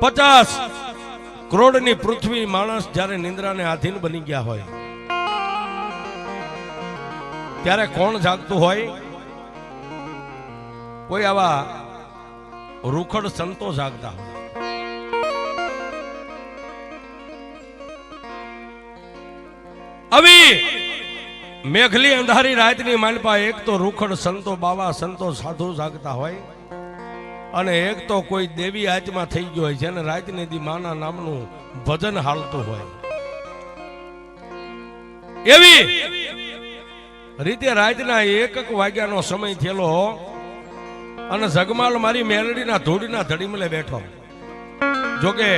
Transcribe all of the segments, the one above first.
પચાસ કરોડની પૃથ્વી માણસ જ્યારે નિંદ્રાને આધીન બની ગયા હોય, ત્યારે કોણ જાગતું હોય? કોઈ આવા રૂખડ સંતો જાગતા હોય. આવી મેઘલી અંધારી રાતની માલપા એક તો રૂખડ સંતો, બાવા સંતો, સાધુ જાગતા હોય. અને એક તો કોઈ દેવી આત્મા થઈ ગયો હોય જેને રાતની દી માના નામનું ભજન હાલતું હોય. એવી રીતે રાતના એક વાગ્યાનો સમય થયેલો અને જગમાલ મારી મેલડીના ધૂળના ધડીમલે બેઠો. જોકે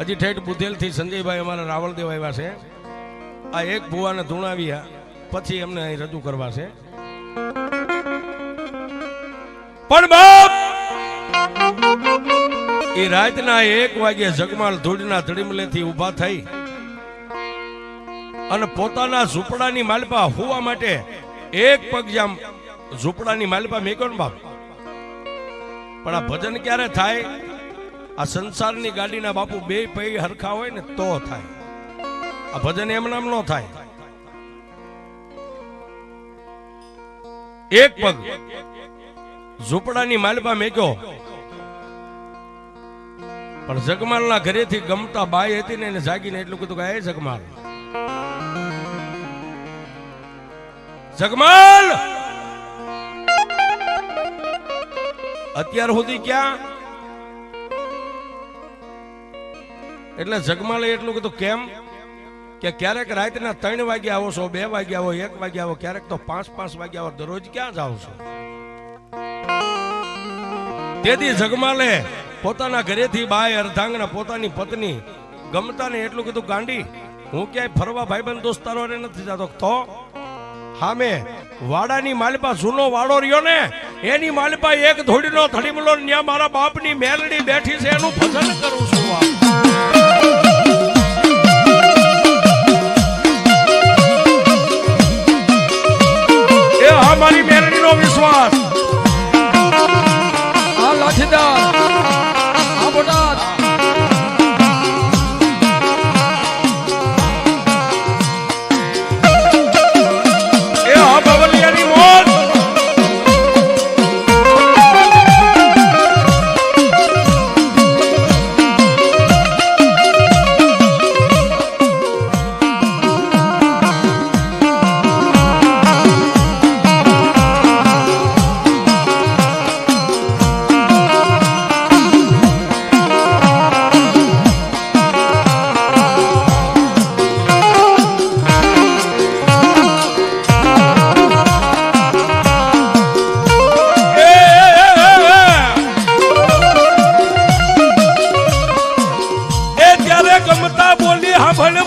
હજી ઠેઠ બુધેલથી સંજયભાઈ અમારા રાવળદેવ આવ્યા છે. આ એક ભુવાને ધૂણાવ્યા, પછી એમને અહીં રજૂ કરવા છે. પણ બાપ! એ રાતના એક વાગે જગમાલ ધૂળના ધડીમલેથી ઊભા થઈ અને પોતાના ઝૂંપડાની માલપા હોવા માટે એક પગ જામ ઝૂંપડાની માલપા મેક્યો ને બાપ. પણ આ ભજન ક્યારે થાય? આ સંસારની ગાડીના બાપુ બે પૈ હરખા હોય ને તો થાય. આ ભજન એમ નામ નો થાય. એક પગ ઝૂંપડાની માલપા મેક્યો. પણ જગમાલના ઘરેથી ગમતા બાઈ હતી ને એને જાગીને એટલું કીધું કે જગમાલ. જગમાલ! અત્યાર સુધી ક્યાં? એટલે જગમાલે એટલું કીધું, કેમ? કે ક્યારેક રાતના ત્રણ વાગે આવો છો, બે વાગે આવો, એક વાગે આવો, ક્યારેક તો પાંચ પાંચ વાગે આવો, દરરોજ ક્યાં જાવ છો? તેથી જગમાલે પોતાના ઘરેથી બાય અર્ધાંગના પોતાની પત્ની ગમતા ને એટલું કીધું, ગાંડી, હું ક્યાંય ફરવા ભાઈબંધ દોસ્તારો નથી જતો તો હામે વાડાની માલપા જૂનો વાડો રહ્યો ને, એની માલપા એક ધોડીનો ધડીમલો ન્યા મારા બાપની મેલડી બેઠી છે, એનું ભજન કરું છું. એ હા મારી મેલડીનો વિશ્વાસ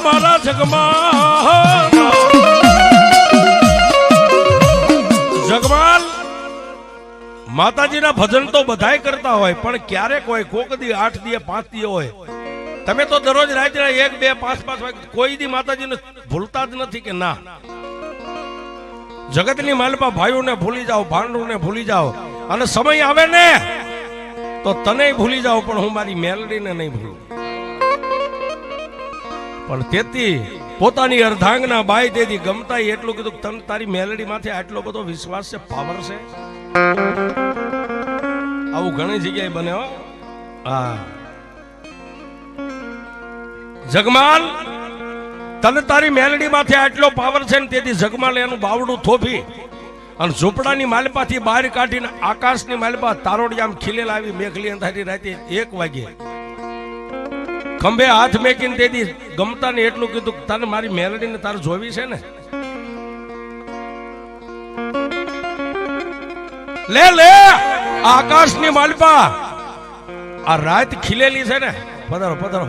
મારા જગમાં જગમાલ, માતાજીના ભજન તો બધાય કરતા હોય, પણ ક્યારેક હોય, કોક દી આઠ દીએ પાંચ દીએ હોય. તમે તો દરરોજ રાત્રે એક, બે, પાંચ પાંચ કોઈ દી માતાજીને ભૂલતા જ નથી કે ના? જગતની માલપા ભાઈઓને ભૂલી જાઓ, ભાંડુને ભૂલી જાઓ, અને સમય આવે ને, તો તને ભૂલી જાઓ, પણ હું મારી મેલડીને નહીં ભૂલું. પણ તેથી પોતાની અર્ધાંગના બાઈ તેથી ગમતા એટલું કીધું કે તને તારી મેલડી માથે આટલો બધો વિશ્વાસ છે, પાવર છે? આવું ઘણી જગ્યાએ બને હો. હા. જગમાલ, તને તારી મેલડી માથે આટલો પાવર છે ને તેથી જગમાલ એનું બાવડું થોભી અને ઝૂંપડાની માલપાથી બહાર કાઢીને આકાશની માલપા તારોડિયામ ખીલેલા આવી મેઘલી અંધારી રાતે એક વાગે ખંભે હાથ મેકીને તેથી ગમતા ને એટલું કીધું તારે મારી મેલડીને તારે જોવી છે ને? લે લે! આકાશ આકાશની માલપા! આ રાત ખીલેલી છે ને? પધારો પધારો.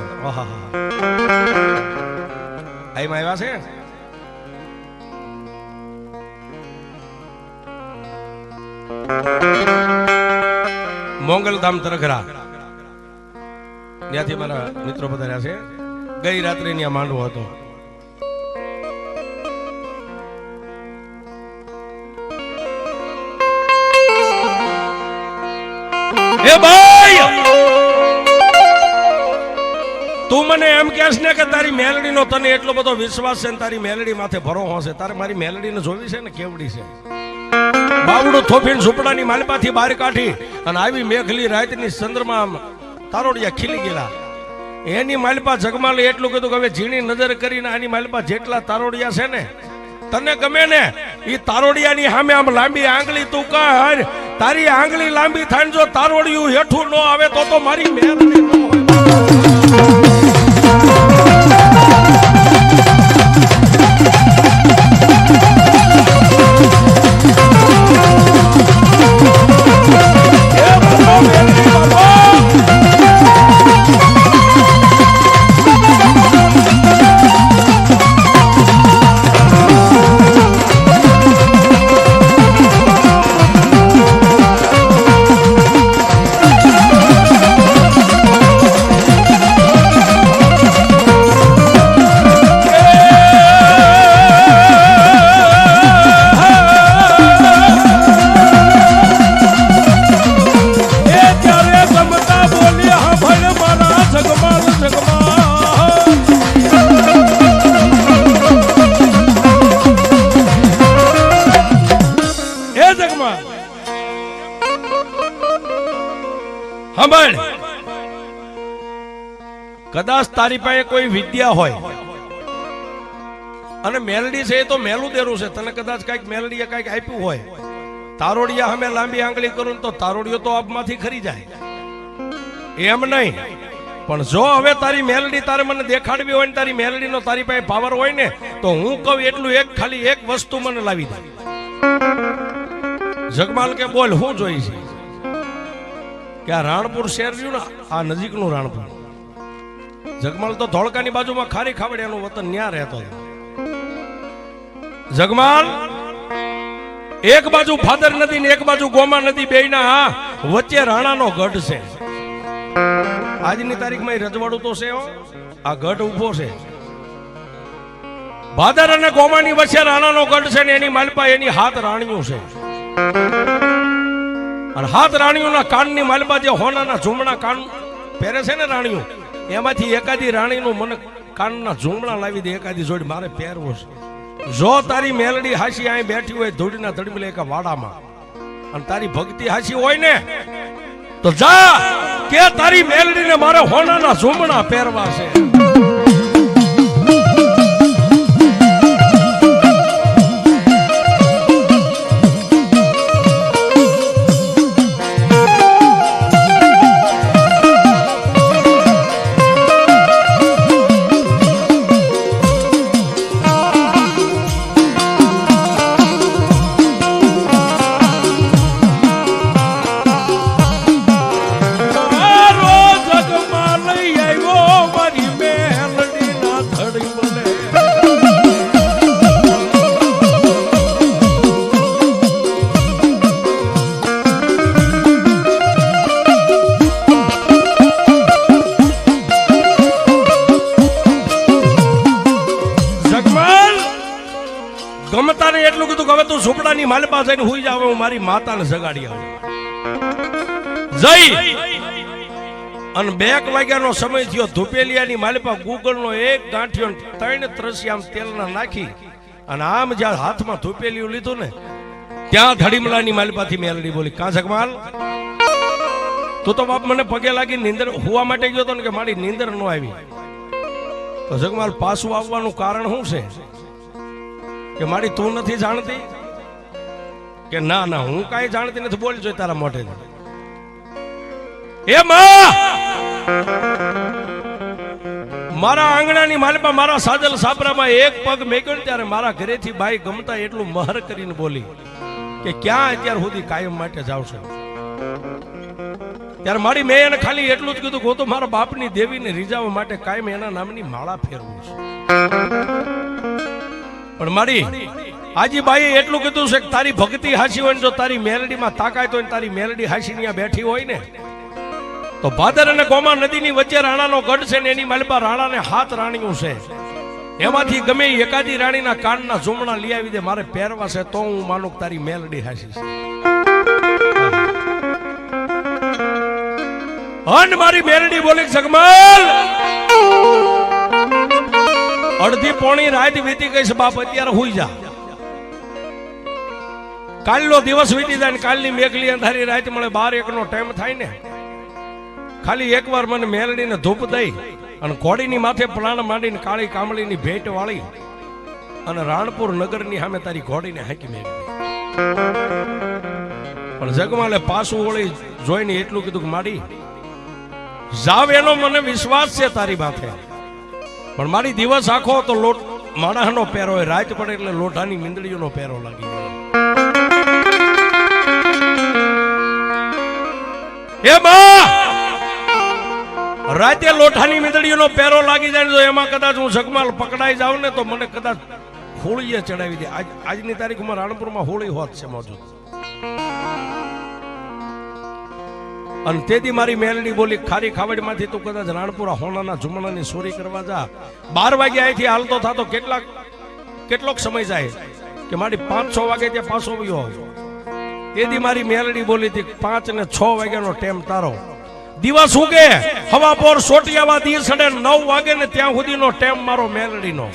આઈમાં આવ્યા છે? મોંગલધામ તરખરા ત્યાંથી મારા મિત્રો પધાર્યા છે. ગઈ રાત્રે ત્યાં માંડવો હતો. ભાઈ! મને એમ કહેશ ને કે તારી મેલડીનો તને એટલો બધો વિશ્વાસ છે ને તારી મેલડી માથે ભરો હશે તારે મારી મેલડીને જોવી છે ને કેવડી છે? બાવડું થોફીને ઝૂંપડાની માલપાથી બહાર કાઢી અને આવી મેઘલી રાતની ચંદ્રમાં તારોડિયા ખીલી ગયેલા. એની માલપા જગમાલે એટલું કીધું કે હવે ઝીણી નજર કરીને આની માલપા જેટલા તારોડિયા છે ને, તને ગમે ને એ તારોડિયાની સામે આમ લાંબી આંગળી તું કર. તારી આંગળી લાંબી થાય જો તારોડિયું હેઠું ન આવે તો તો મારી મેલડી કદાચ તારી પાસે કોઈ વિદ્યા હોય. અને મેલડી છે એ તો મેલું દેરું છે. તને કદાચ કંઈક મેલડીએ કંઈક આપ્યું હોય. તારોડિયા અમે લાંબી આંગળી કરું તો તારોડિયો તો આપમાંથી ખરી જાય. એમ નહીં. પણ જો હવે તારી મેલડી તારે મને દેખાડવી હોય ને તારી મેલડીનો તારી પાસે પાવર હોય ને, તો હું કહું એટલું એક ખાલી એક વસ્તુ મને લાવી દે. જગમાલ કે બોલ, હું જોઈ છે કે આ રાણપુર શહેર રહ્યું ને, આ નજીકનું રાણપુર. જગમાલ તો ધોળકાની બાજુમાં ખારી ખાવડિયાનું વતન ન્યા રહેતો હતો. જગમાલ એક બાજુ ફાદર નદી ને એક બાજુ ગોમા નદી બેયના હા વચ્ચે રાણાનો ગઢ છે. આજની તારીખમાં રજવાડું તો છે આ ગઢ ઊભો છે. ભાદર અને ગોમાની વચ્ચે રાણાનો ગઢ છે ને એની માલપા એની હાથ રાણીઓ છે. અને હાથ રાણીઓના કાનની માલપા જે હોનાના ઝૂમણા કાન પહેરે છે ને રાણીઓ એમાંથી એકાદી રાણીનું મને કાનના ઝૂમણા લાવી દે, એકાદી જોડી મારે પહેરવો છે. જો તારી મેલડી હાસી અહીં બેઠી હોય ધૂળીના તડમલે એક વાડામાં, અને તારી ભક્તિ હાસી હોય ને, તો જા, કે તારી મેલડીને મારે હોનાના ઝૂમણા પહેરવા છે. મારી માતાને જગાડી આવું. જઈ. અને બે વાગ્યાનો સમય થયો, ધુપેલિયાની માલપા ગુગળનો એક ગાંઠિયો ત્રણ ત્રસી આમ તેલના નાખી અને આમ જ્યાં હાથમાં ધુપેલિયું લીધું ને, ત્યાં ધડીમલાની માલિપાથી મેલડી બોલી, કાં જગમાલ? તું તો બાપ મને પગે લાગી નીંદર હોવા માટે ગયો હતો ને કે મારી નીંદર ન આવી. તો જગમાલ, પાછું આવવાનું કારણ શું છે? કે મારી તું નથી જાણતી? કે ના ના, હું કાંઈ જાણતી નથી. બોલ જોઈ તારા મોઢે. એ મારા આંગણાની માલપા મારા સાજલ સાપરામાં એક પગ મેક્યો ત્યારે મારા ઘરેથી બાઈ ગમતા એટલું મહર કરીને બોલી કે ક્યાં અત્યાર સુધી કાયમ માટે જાવ છો? ત્યારે મારી મેં એને ખાલી એટલું જ કીધું કે હું તો મારા બાપની દેવીને રીઝાવવા માટે કાયમ એના નામની માળા ફેરવું છું. પણ મારી આજી બાઈએ એટલું કીધું છે કે તારી ભક્તિ હાસી હોય ને જો તારી મેલડીમાં તાકાત હોય ને તારી મેલડી હાસી ત્યાં બેઠી હોય ને, તો ભાદર અને ગોમા નદીની વચ્ચે રાણાનો ગઢ છે ને એની માલપા રાણાને હાથ રાણીઓ છે. એમાંથી ગમે એકાદી રાણીના કાનના ઝૂમણા લઈ આવી દે, મારે પહેરવા છે તો હું માનું તારી મેલડી હાસી છે. અન મારી મેલડી બોલી જગમાલ! અડધી પોણી રાત વીતી ગઈ છે, બાપ અત્યારે હુઈ જા. કાલનો દિવસ વીતી જાય કાલની મેઘલી અંધારી રાત મળે, બાર એકનો ટાઈમ થાય ને. ખાલી એકવાર મને મેલડીને ધૂપ દઈ અને ઘોડીની માથે પ્રાણ માંડીને કાળી કામળીની ભેટ વાળી અને રાણપુર નગરની સામે તારી ઘોડીને હાંકી મેળવી. પણ જગમાલે પાછું વળી જોઈને એટલું કીધું માડી, જાવ એનો મને વિશ્વાસ છે તારી માથે. પણ મારી દિવસ આખો તો લોટ, માણસનો પહેરો હોય, રાત પડે એટલે લોઢાની મીંદડીઓનો પહેરો લાગી જાય એ બા રાતે લોઠાની મીંદડીઓનો પેરો લાગી જાય તો એમાં કદાચ હું જગમાલ પકડાઈ જાઉં ને તો મને કદાચ હોળીએ ચડાવી દે. આજ આજની તારીખમાં રાણપુરમાં હોળી હોત છે મોજૂદ. અને તેથી મારી મેલડી બોલી, ખારી ખાવડમાંથી તું કદાચ રાણપુરા હોનાના જુમણાની ચોરી કરવા જા. બાર વાગે અહીંથી હાલતો થતો કેટલાક કેટલોક સમય જાય કે મારી પાંચ છ વાગે ત્યાં પાછો આવ્યો આવું તેથી મારી મેલડી બોલી હતી, પાંચ ને છ વાગ્યાનો ટેમ તારો. દિવસ ઉગે, હવા પોર સોટિયાવા દી સડે નવ વાગે ને ત્યાં સુધીનો ટેમ મારો મેલડીનો.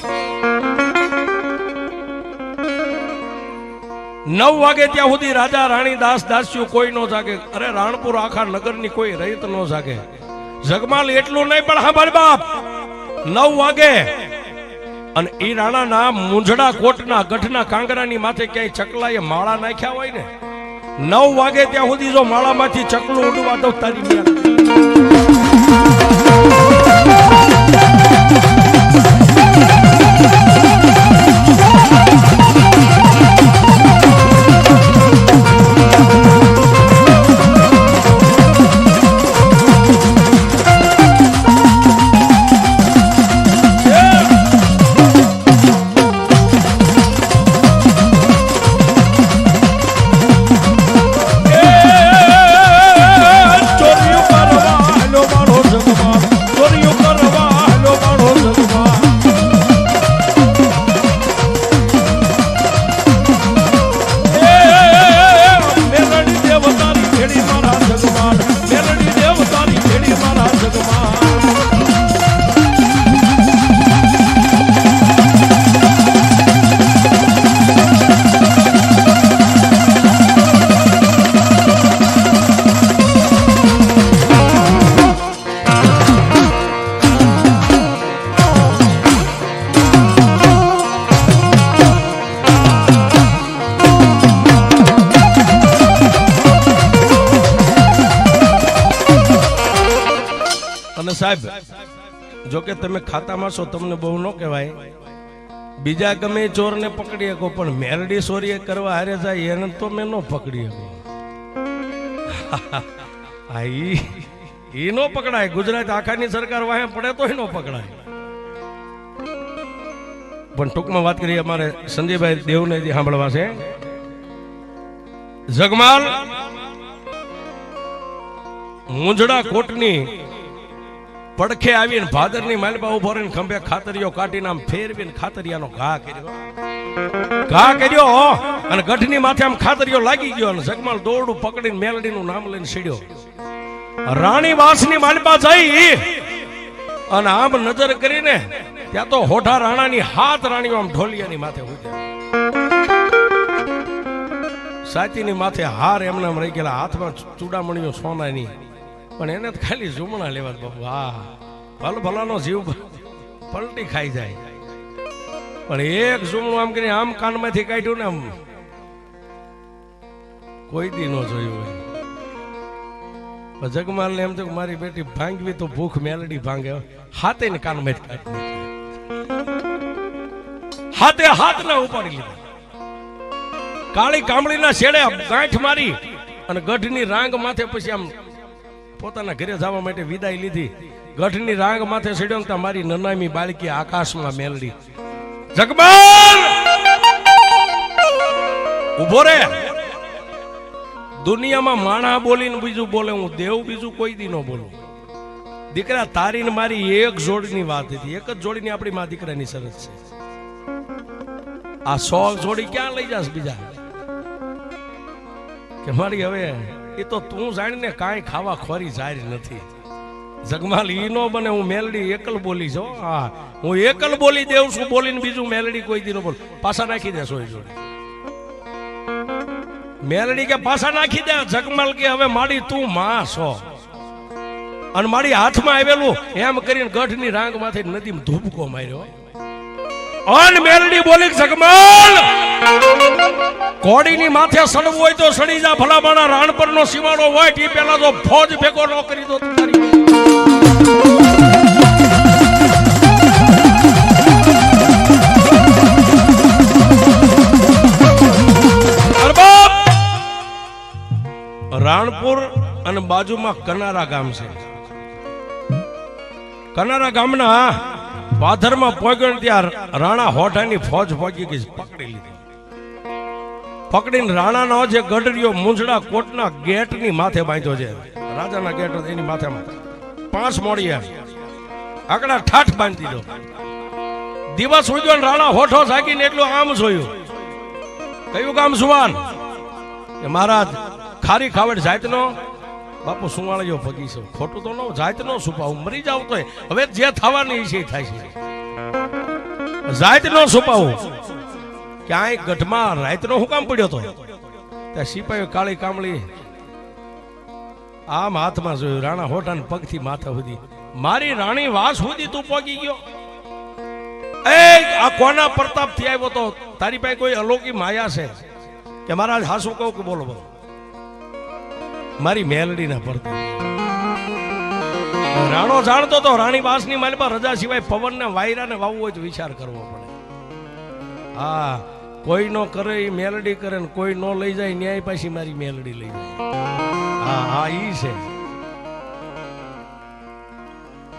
નવ વાગે ત્યાં સુધી રાજા, રાણી, દાસ, દાસીઓ કોઈ નો જાગે. અરે, રાણપુર આખા નગરની કોઈ રહીત નો જાગે. જગમાલ એટલું નહીં, પણ હા બાપ. નવ વાગે. અને એ રાણાના મુંજડા, કોટના, ગઢના, કાંગરાની માથે ક્યાંય ચકલાએ માળા નાખ્યા હોય ને નવ વાગે ત્યાં સુધી જો માળામાંથી ચકલું ઉડવા દો તારી છો તમને બહુ ન કહેવાય. બીજા ગમે ચોરને પકડી શકો, પણ મેરડી ચોરીએ કરવા હારે જાય, એને તો મેં ન પકડી શકો ઈ નો પકડાય. ગુજરાત આખાની સરકાર વાહે પડે તોય ન પકડાય. પણ ટૂંકમાં વાત કરીએ, અમારે સંજયભાઈ દેવને જે સાંભળવા છે. જગમાલ મુંજડા કોટની પડખે આવીને ભાદરની માલપા ઊભો રહીને ખંભે ખાતરીઓ કાઢીને આમ ફેરવીને ખાતરિયાનો ઘા કર્યો. ઘા કર્યો અને ગઢની માથે આમ ખાતરીઓ લાગી ગયો અને જગમાલ દોરડું પકડીને મેલડીનું નામ લઈને સીડ્યો. રાણી વાસની માલપા જઈ અને આમ નજર કરીને ત્યાં તો હોઠા રાણાની હાથ રાણીઓ આમ ઢોલિયાની માથે સાચીની માથે હાર એમને એમ રહી ગયેલા. હાથમાં ચૂડામણીઓ સોનાની. પણ એને તો ખાલી ઝુમણા લેવા બાપુ. હા. ભલ ભલાનો જીવ પલટી ખાઈ જાય. પણ એક ઝુમણું આમ કરીને આમ કાનમાંથી કાઢ્યું ને આમ કોઈ દી ન જોયું હોય. જગમાલ ને એમ તો મારી બેટી ભાંગવી તો ભૂખ મેલડી ભાંગે. હાથે ને કાનમાંથી કાઢી. હાથે હાથ ના ઉપાડી લીધા. કાળી કામળીના છેડે ગાંઠ મારી અને ગઢની રાંગ માથે પછી આમ પોતાના ઘરે જવા માટે વિદાય લીધી. ગઢની રાંગ માથે ચડ્યો મારી નનામી બાળકી આકાશમાં મેલડી. જગમાલ ઊભો રે. દુનિયામાં માણા બોલીને બીજું બોલે, હું દેવ બીજું કોઈ દી ન બોલું. દીકરા, તારીને મારી એક જોડીની વાત હતી. એક જ જોડીની આપણી મા દીકરાની શરત છે. આ સો જોડી ક્યાં લઈ જાસ બીજા? કે મારી હવે એ તો તું જાણીને કાંઈ ખાવા ખોરી જાહેર નથી. જગમાલ ઈ નો બને, હું મેલડી એકલ બોલી છો હા, હું એકલ બોલી દેવ છું, બોલીને બીજું મેલડી કોઈ દી બોલ. પાછા નાખી દે સોય જોડે. મેલડી કે પાછા નાખી દે, જગમાલ કે હવે માડી તું માં છો. અને મારી હાથમાં આવેલું, એમ કરીને ગઢની રાંગમાંથી નદીમાં ધૂબકો માર્યો. અન મેલડી બોલી જગમાલ. કોડીની માથે સડવું હોય તો સડી જા ભલામાના રાણપરનો સીમાડો હોય તે પહેલા તો ફોજ ભેગો ન કરી દો. રાણપુર અને બાજુમાં કનારા ગામ છે. કનારા ગામના પાથરમાં ને ત્યાં રાણા હોઠાની ફોજ પહોંચી ગઈ, પકડી લીધી. પકડીને રાણાનો જે ગઢડીયો મુંજડા કોટના ગેટની માથે બાંધ્યો છે. રાજાના ગેટ એની માથે પાંચ મોડિયા આકડા ઠાઠ બાંધી દીધો દિવસ ઉજ્યો ને રાણા હોઠો જાગીને એટલું આમ જોયું. કયું કામ સુવાન? મહારાજ, ખારી ખાવડ જાતનો? બાપુ સુવાળીઓ પગી છે. ખોટું તો ન જાતનો સુપાવું મરી જાવ તો હવે જે થવાની છે થાય છે. જાતનો સુપાવું. ક્યાંય ગઢમાં રાતનો હું કામ પડ્યો તો. ત્યાં સિપાહીઓ કાળી કામળી આમ હાથમાં જોયું. રાણા હોઠાને પગથી માથા સુધી. મારી રાણી વાસ સુધી તું પગી ગયો. એ, આ કોના પ્રતાપથી આવ્યો તો? તારી પાસે કોઈ અલૌકિક માયા છે? કે મારા હાસુ કહું કે બોલો બોલો? મારી મેલડીના પ્રતાપ રાણો જાણતો તો રાણી વાસની માલમાં રજા સિવાય પવનને વાયરાને વાવવું તો વિચાર કરવો પડે. હા, કોઈ નો કરે એ મેલડી કરે ને કોઈ નો લઈ જાય, ન્યાય પાછી મારી મેલડી લઈ જાય. હા હા, ઈ છે.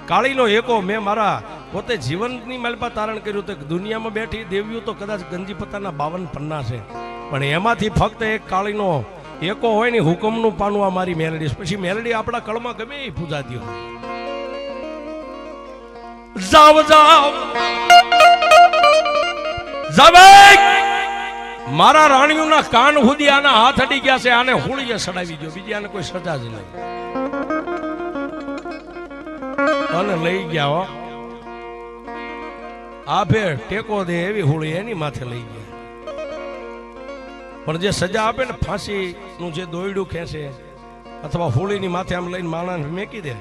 કાળીનો એકો મેં મારા પોતે જીવનની માલપા તારણ કર્યું તો દુનિયામાં બેઠી દેવ્યું તો કદાચ ગંજીપતાના બાવન પન્ના છે. પણ એમાંથી ફક્ત એક કાળીનો એકો હોય ને હુકમનું પાનું આ મારી મેલડી. પછી મેલડી આપણા કળમાં ગમે એ પૂજાતી હોય. મારા રાણીઓના કાન સુધી આના હાથ અડી ગયા છે, આને હોળીએ સડાવી દો બીજી આને કોઈ સજા જ નહીં. અને લઈ ગયા હો. ફેર ટેકો દે એવી હોળી એની માથે લઈ ગયા. પણ જે સજા આપે ને ફાંસી નું જે દોયડું ખેંચે, અથવા હોળીની માથે આમ લઈને માણસ મેકી દે,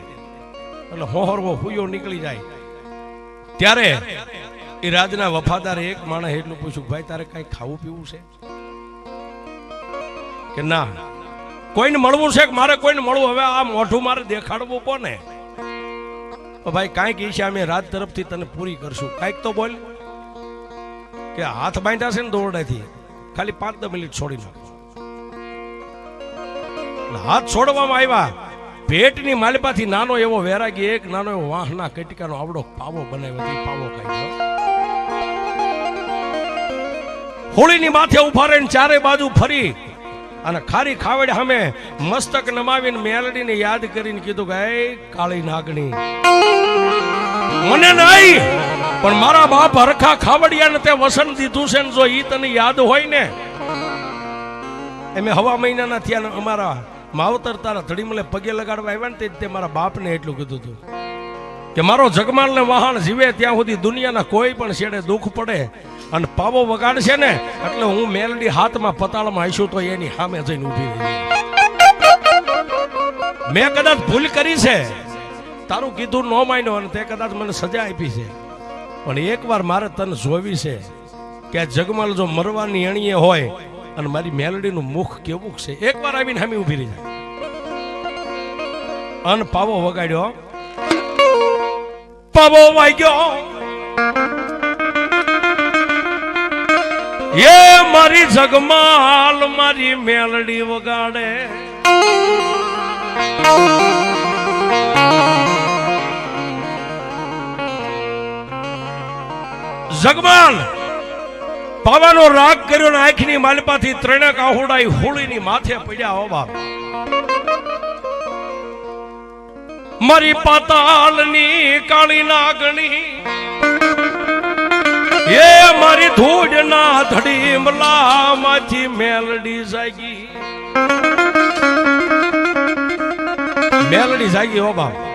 એટલે હોહરવો હુયો નીકળી જાય. ત્યારે એ રાજના વફાદાર એક માણસ એટલું પૂછ્યું, ભાઈ, તારે કઈ ખાવું પીવું છે? કે ના, કોઈને મળવું છે કે મારે કોઈને મળવું? હવે આ મોઢું મારે દેખાડવું કોને? ભાઈ, કાંઈક ઈચ્છા અમે રાજ તરફથી તને પૂરી કરશું. કાંઈક તો બોલ, કે હાથ બાંધ્યા છે ને દોરડાથી. ખાલી પાંચ દસ મિનિટ છોડી નાખો. હાથ છોડવામાં આવ્યા. પેટની માલિપાથી નાનો એવો વેરાગી એક, નાનો એવો વાહના કટિકાનો આવડો પાવો બનાવ્યો પાવો ખાઈ હોળીની માથે ઊભા રહીને ચારે બાજુ ફરી અને ખારી ખાવડ સામે મસ્તક નમાવીને મેલડીને યાદ કરીને કીધું કે કાળી નાગણી. મને નહીં, પણ મારા બાપ હરખા ખાવડિયાને તે વસન દીધું છે ને જો ઈ તને યાદ હોય ને, એમે હવા મહિનાના થયા અમારા માવતર તારા ધડીમલે પગે લગાડવા આવ્યા ને તે મારા બાપને એટલું કીધું હતું કે મારો જગમાલને વહાણ જીવે ત્યાં સુધી દુનિયાના કોઈ પણ છેડે દુઃખ પડે અને પાવો વગાડશે ને, એટલે હું મેલડી હાથમાં પતાળમાં આવીશું તો એની સામે જઈને ઊભી મેં કદાચ ભૂલ કરી છે તારું કીધું ન માન્યો અને તે કદાચ મને સજા આપી છે. પણ એકવાર મારે તને જોવી છે કે આ જગમાલ જો મરવાની અણીએ હોય અને મારી મેલડીનું મુખ કેવું છે, એકવાર આવીને હામી ઊભી રહી જાય. અન પાવો વગાડ્યો. પાવો વાગ્યો. એ મારી જગમાલ મારી મેલડી વગાડે. જગમાલ. પાવાનો રાગ કર્યો ને આંખની માલપાથી ત્રણેક આહુડાઈ હોળીની માથે પડ્યા હોવા મારી પાતાળની કાળી નાગણી. એ મારી ધૂળના ધડીમલા માંથી મેલડી જાગી. મેલડી જાગી હો બાપ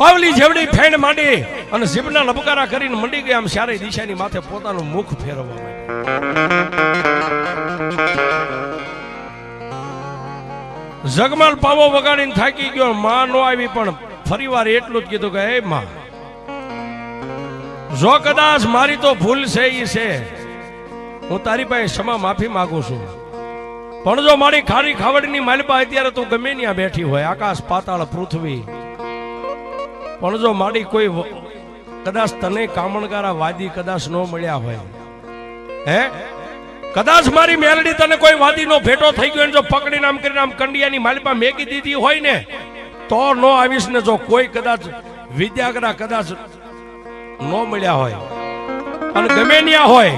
પાવલી જેવડી ફેણ માંડી અને જીભના લબકારા કરીને મંડી ગયા આમ ચારે દિશાની માથે પોતાનું મુખ ફેરવવા જગમાલ પાવો વગાડીને થાકી ગયો. માં નો આવી, પણ ફરી વાર એટલું જ કીધું કે હે માં, જો કદાચ મારી તો ભૂલ છે એ છે, હું તારી પાસે ક્ષમા માફી માંગુ છું. પણ જો મારી ખારી ખાવડની માલપા અત્યારે તું ગમે ત્યાં બેઠી હોય, આકાશ, પાતાળ, પૃથ્વી પણ જો મારી કોઈ કદાચ તને કામણકારા વાદી કદાચ ન મળ્યા હોય, હે? કદાચ મારી મેલડી તને કોઈ વાદીનો ભેટો થઈ ગયો ને જો પકડીને આમ કરીને આમ કંડિયાની માલિપા મેકી દીધી હોય ને, તો ન આવીશ ને જો કોઈ કદાચ વિદ્યાગરા કદાચ ન મળ્યા હોય અને ગમે ન્યા હોય,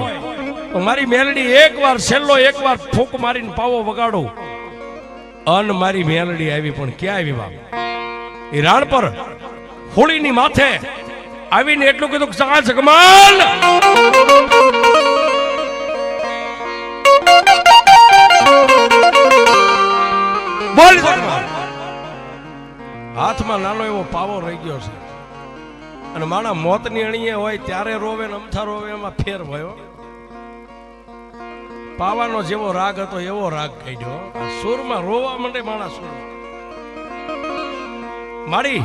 તો મારી મેલડી એકવાર છેલ્લો એકવાર ફૂંક મારીને પાવો વગાડો અન મારી મેલડી આવી પણ ક્યાં આવી બાપ? એ રાણ પર હોળીની માથે આવીને એટલું કીધું કે સગા જગમાલ બોલ હાથમાં નાનો એવો પાવો રહી ગયો છે. અને માણા મોતની અણીએ હોય, ત્યારે રોવે ને અમથા રોવે, એમાં ફેર ભયો પાવાનો જેવો રાગ હતો, એવો રાગ કાઢ્યો. આ સૂરમાં રોવા માંડે માણા સૂર મારી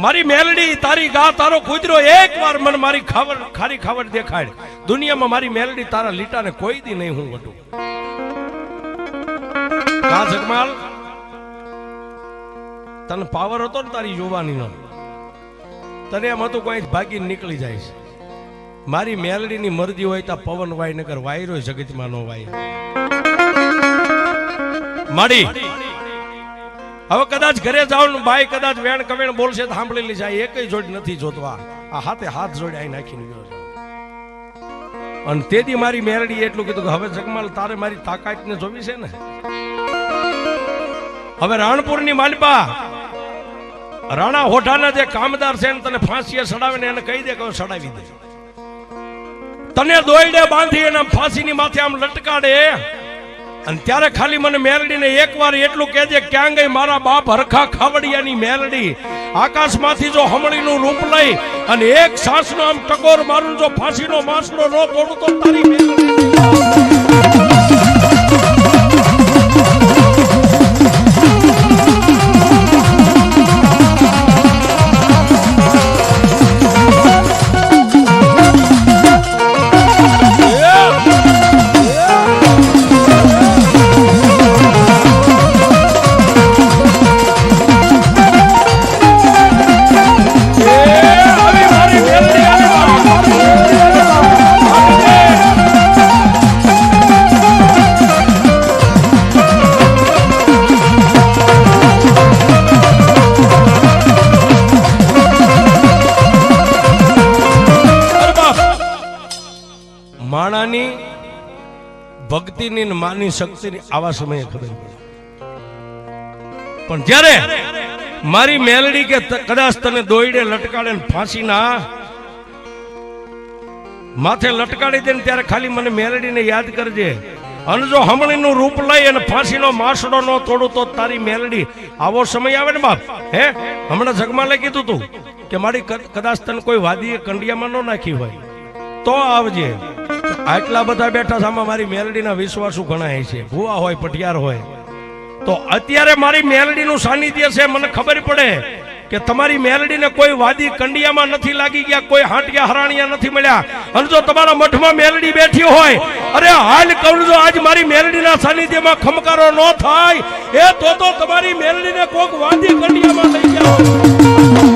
મારી મેલડી, તારી ગા, તારો કુદરો એક વાર મને મારી ખાવડ, ખારી ખાવડ દેખાડ. દુનિયામાં મારી મેલડી તારા લીટાને કોઈ દી નહીં હું વટું. જગમાલ? તને પાવર હતો ને તારી જોવાનીનો તને એમ હતું કોઈ ભાગી નીકળી જાય છે. મારી મેલડીની મરજી હોય ત્યાં પવન વાય નગર વાયરો જગતમાં નો વાય. માડી હવે કદાચ ઘરે ને બાઈ કદાચ વેણ કવેણ બોલશે તો સાંભળેલી એક એકય જોડ નથી જોતવા. આ હાથે હાથ જોડે અહીં નાખીને ગયો છે. અને તેથી મારી મેરડી એટલું કીધું કે હવે જગમાલ, તારે મારી તાકાત ને જોવી છે ને? હવે રાણપુરની માલપા, રાણા હોઠાના જે કામદાર છે ને તને ફાંસીએ સડાવે ને એને કહી દે કે સડાવી દે. તને દોઈડે બાંધી એને ફાંસીની માથે આમ લટકાડે અને ત્યારે ખાલી મને મેલડીને એકવાર એટલું કહેજે ક્યાં ગઈ મારા બાપ હરખા ખાવડિયાની મેલડી આકાશમાંથી જો હમણીનું રૂપ લઈ અને એક સાસનો આમ ટકોર મારું જો ફાંસીનો માસનો ન તોડું તો તારી મેલડી ભક્તિની ને માની શક્તિની આવા સમયે ખબર પડે. પણ જ્યારે મારી મેલડી કે કદાચ તને દોઈડે લટકાડે ફાંસી ના માથે લટકાડી દે ત્યારે ખાલી મને મેલડીને યાદ કરજે. અને જો હમણીનું રૂપ લઈ અને ફાંસીનો માસડો નો તોડું તો તારી મેલડી આવો સમય આવે ને બાપ. હે? હમણાં જગમાલે કીધું તું કે મારી કદાચ તને કોઈ વાદીએ કંડિયામાં ન નાખી હોય. તો આવજે. આટલા બધા બેઠા સામે મારી મેલડીના વિશ્વાસુ ગણાય છે. ભુવા હોય, પટિયાર હોય. તો અત્યારે મારી મેલડીનું સાનિધ્ય છે, મને ખબર પડે કે તમારી મેલડીને કોઈ વાદી કંડિયામાં નથી લાગી ગયા, કોઈ હાંટિયા હરાણિયા નથી મળ્યા. અને જો તમારા મઠમાં મેલડી બેઠી હોય, અરે હાલ કહું જો આજ મારી મેલડીના સાનિધ્યમાં ખમકારો ન થાય. એ તો તો તમારી મેલડીને કોઈક વાદી કંડિયામાં લઈ જાઓ.